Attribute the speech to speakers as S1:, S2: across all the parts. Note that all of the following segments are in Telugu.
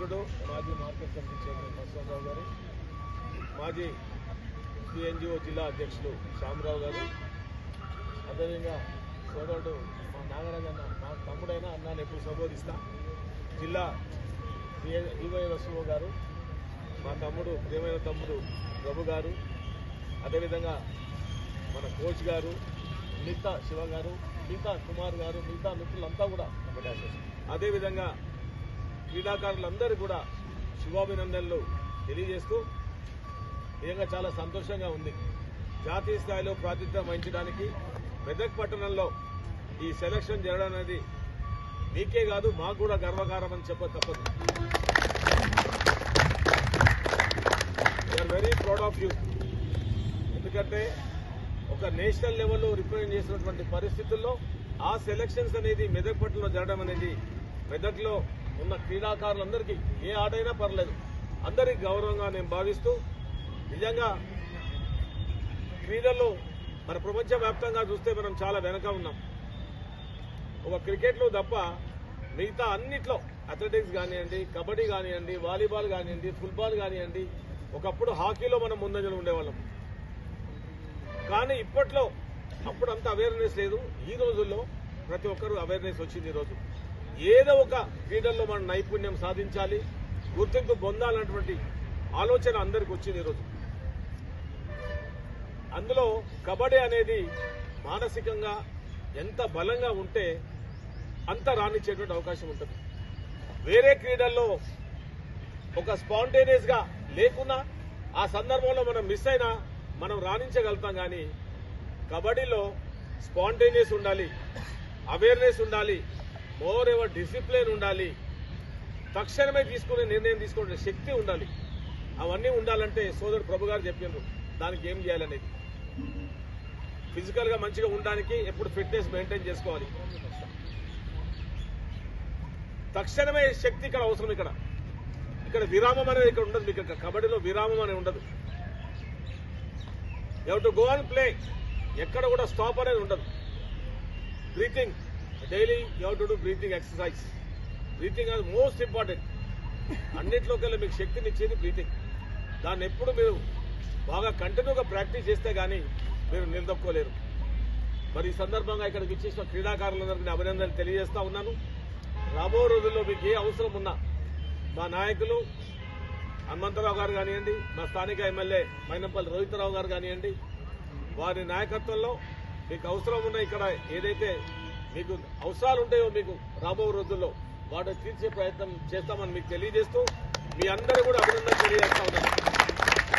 S1: మిత్రుడు మాజీ మార్కెట్ కమిటీ చైర్మన్ ప్రసాదరావు గారు మాజీ సిఎన్జిఓ జిల్లా అధ్యక్షులు శ్యామరావు గారు అదేవిధంగా సోదరుడు మా నాగరాజన్న మా తమ్ముడైన అన్నాను ఎప్పుడు సంబోధిస్తా. జిల్లా ఈవైఎస్ఓ గారు మా తమ్ముడు ప్రియమైన తమ్ముడు ప్రభు గారు అదేవిధంగా మన కోచ్ గారు మిగతా శివ గారు మిగతా కుమార్ గారు మిగతా మిత్రులంతా కూడా అదేవిధంగా క్రీడాకారులందరూ కూడా శుభాభినందనలు తెలియజేస్తూ నిజంగా చాలా సంతోషంగా ఉంది. జాతీయ స్థాయిలో ప్రాతినిధ్యం వహించడానికి మెదక్ పట్టణంలో ఈ సెలక్షన్ జరగడం అనేది మీకే కాదు మాకు కూడా గర్వకారం అని చెప్ప తప్పదు. We are very proud of you ఎందుకంటే ఒక నేషనల్ లెవెల్లో రిప్రజెంట్ చేసినటువంటి పరిస్థితుల్లో ఆ సెలక్షన్స్ అనేది మెదక్ పట్టణంలో జరగడం అనేది మెదక్లో ఉన్న క్రీడాకారులందరికీ ఏ ఆటైనా పర్లేదు. అందరికి గౌరవంగా నేను భావిస్తూ నిజంగా క్రీడల్లో మన ప్రపంచవ్యాప్తంగా చూస్తే మనం చాలా వెనక ఉన్నాం. ఒక క్రికెట్లో తప్ప మిగతా అన్నిట్లో అథ్లెటిక్స్ కానివ్వండి కబడ్డీ కానివ్వండి వాలీబాల్ కానివ్వండి ఫుట్బాల్ కానివ్వండి ఒకప్పుడు హాకీలో మనం ముందంజలు ఉండేవాళ్ళం. కానీ ఇప్పట్లో అప్పుడు అంత అవేర్నెస్ లేదు. ఈ రోజుల్లో ప్రతి ఒక్కరు అవేర్నెస్ వచ్చింది ఈరోజు ఏదో ఒక క్రీడల్లో మనం నైపుణ్యం సాధించాలి గుర్తింపు పొందాలన్నటువంటి ఆలోచన అందరికి వచ్చింది ఈరోజు. అందులో కబడ్డీ అనేది మానసికంగా ఎంత బలంగా ఉంటే అంత రాణించేటువంటి అవకాశం ఉంటుంది. వేరే క్రీడల్లో ఒక స్పాంటేనియస్గా లేకున్నా ఆ సందర్భంలో మనం మిస్ అయినా మనం రాణించగలుగుతాం కానీ కబడ్డీలో స్పాంటేనియస్ ఉండాలి అవేర్నెస్ ఉండాలి మోర్ ఎవర్ డిసిప్లిన్ ఉండాలి. తక్షణమే తీసుకునే నిర్ణయం తీసుకునే శక్తి ఉండాలి. అవన్నీ ఉండాలంటే సోదరు ప్రభు గారు చెప్పిండ్రు దానికి ఏం చేయాలనేది. ఫిజికల్గా మంచిగా ఉండడానికి ఎప్పుడు ఫిట్నెస్ మెయింటైన్ చేసుకోవాలి. తక్షణమే శక్తి ఇక్కడ అవసరం ఇక్కడ. ఇక్కడ విరామం అనేది ఇక్కడ ఉండదు మీకు. ఇక్కడ కబడ్డీలో విరామం అనేది ఉండదు. You to go and play ఎక్కడ కూడా స్టాప్ అనేది ఉండదు. Breathing daily you to do breathing exercise. Breathing అది మోస్ట్ ఇంపార్టెంట్. అన్నింటిలోకెళ్ళి మీకు శక్తిని ఇచ్చేది బ్రీతింగ్. దాన్ని ఎప్పుడు మీరు బాగా కంటిన్యూగా ప్రాక్టీస్ చేస్తే కానీ మీరు నిలదొక్కోలేరు. మరి ఈ సందర్భంగా ఇక్కడికి ఇచ్చేసిన క్రీడాకారులందరికీ అభినందనలు తెలియజేస్తా ఉన్నాను. రాబో రోజుల్లో మీకు ఏ అవసరం ఉన్నా మా నాయకులు హనుమంతరావు గారు కానివ్వండి మా స్థానిక ఎమ్మెల్యే మైనంపల్లి రోహితరావు గారు కానివ్వండి వారి నాయకత్వంలో మీకు అవసరం ఉన్న ఇక్కడ ఏదైతే మీకు అవసరాలు ఉంటాయో మీకు రాబో రోజుల్లో వాటిని తీర్చే ప్రయత్నం చేస్తామని మీకు తెలియజేస్తూ మీ అందరూ కూడా అభినందన తెలియజేస్తా ఉన్నాను.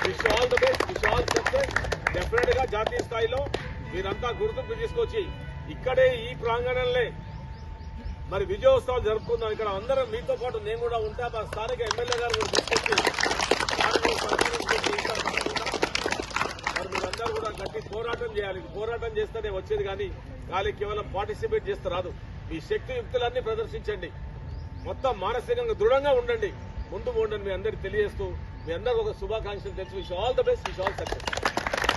S1: Wish all the best wish all success డెఫినెట్గా జాతీయ స్థాయిలో మీరంతా గుర్తింపు తీసుకొచ్చి ఇక్కడే ఈ ప్రాంగణంలో మరి విజయోత్సవాలు జరుపుకుందాం. ఇక్కడ అందరం మీతో పాటు నేను కూడా ఉంటా. మా స్థానిక ఎమ్మెల్యే గారు కూడా తీసుకొచ్చి మరి మీరందరూ కూడా గట్టి పోరాటం చేయాలి. పోరాటం చేస్తేనే వచ్చేది కానీ ఖాళీ కేవలం పార్టిసిపేట్ చేస్తే రాదు. మీ శక్తి యుక్తులన్నీ ప్రదర్శించండి. మొత్తం మానసికంగా దృఢంగా ఉండండి. ముందు ఉండండి మీ అందరికి తెలియజేస్తూ మీ అందరూ ఒక శుభాకాంక్షలు తెలిసి wish all the best wish all success